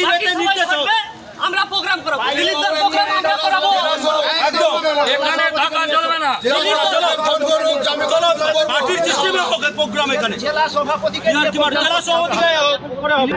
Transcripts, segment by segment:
নির্দেশ হোক। থাকবে, আমরা প্রোগ্রাম করাবো। দিলীপদের প্রোগ্রাম আমরা করাবো। একদম। এখানে টাকা চলবে না। পার্টির সিস্টেমে হবে প্রোগ্রাম এখানে। জেলা সভাপতিকে জেলা সভাপতিকে করে হবে।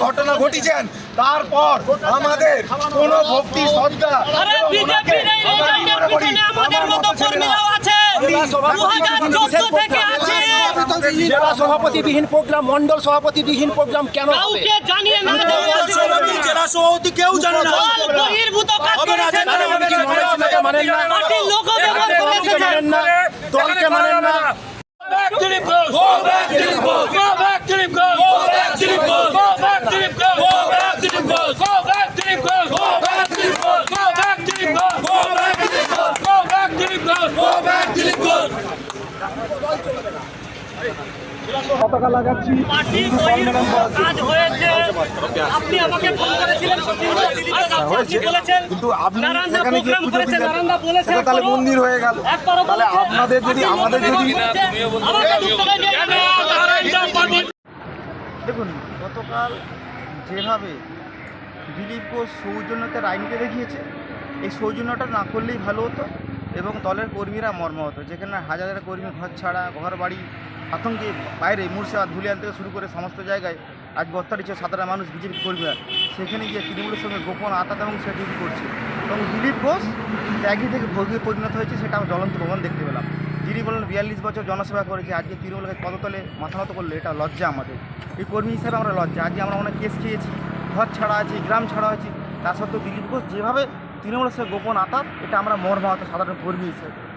ঘটনা ঘটিয়েছেন তারপর আমাদের কোন ভক্তি শ্রদ্ধা মনে জেলা সভাপতিবিহীন প্রোগ্রাম মন্ডল সভাপতিবিহীন প্রোগ্রাম কেন জানিয়ে না জেলা সভাপতি কেউ জানে না। দল বহির্ভূত কাজ হবে না, করেছে জানে না, হবে না, মনে ছিলাকে মানেন না পার্টির লোকও ব্যবহার করে দলকে এসেছে মানেন না দলকে মানেন না পতাকা লাগাচ্ছি পার্টির বহির্ভূত কাজ হয়েছে আপনি আমাকে ফোন করেছিলেন আপনি বলেছেন। কিন্তু আপনি সেখানে গিয়ে পুজো দিলেন। সেটা তাহলে মন্দির হয়ে গেল। তাহলে আপনাদের যদি আমাদের যদি। দেখুন গতকাল যেভাবে দিলীপ ঘোষ সৌজন্যতার আইনকে দেখিয়েছে এই সৌজন্যটা না করলেই ভালো হতো এবং দলের কর্মীরা মর্ম হতো যেখানে হাজার হাজার কর্মী ঘর ছাড়া ঘর বাড়ি আতঙ্কে বাইরে মুর্শিদাবাদ, ধুলিয়ান থেকে শুরু করে সমস্ত জায়গায় আজ বত্তারিত সাধারণ মানুষ বিজেপি কর্মীরা। সেখানে গিয়ে তৃণমূলের সঙ্গে গোপন আতাত এবং সেটিভি করছে। এবং দিলীপ ঘোষ ত্যাগী থেকে ভোগে পরিণত হয়েছে সেটা আমরা জ্বলন্ত প্রমাণ দেখতে পেলাম। যিনি বললেন বিয়াল্লিশ বছর জনসেবা করেছে, আজকে তৃণমূলকে পদতলে মাথা নত করলে এটা লজ্জা আমাদের। এই কর্মী হিসাবে আমরা লজ্জা। আজকে আমরা অনেক কেস খেয়েছি, ঘর ছাড়া আছি, গ্রাম ছাড়া আছি। তা সত্ত্বেও দিলীপ ঘোষ যেভাবে তৃণমূলের সঙ্গে গোপন আতাত, এটা আমরা মর্মাহত সাধারণ কর্মী হিসেবে।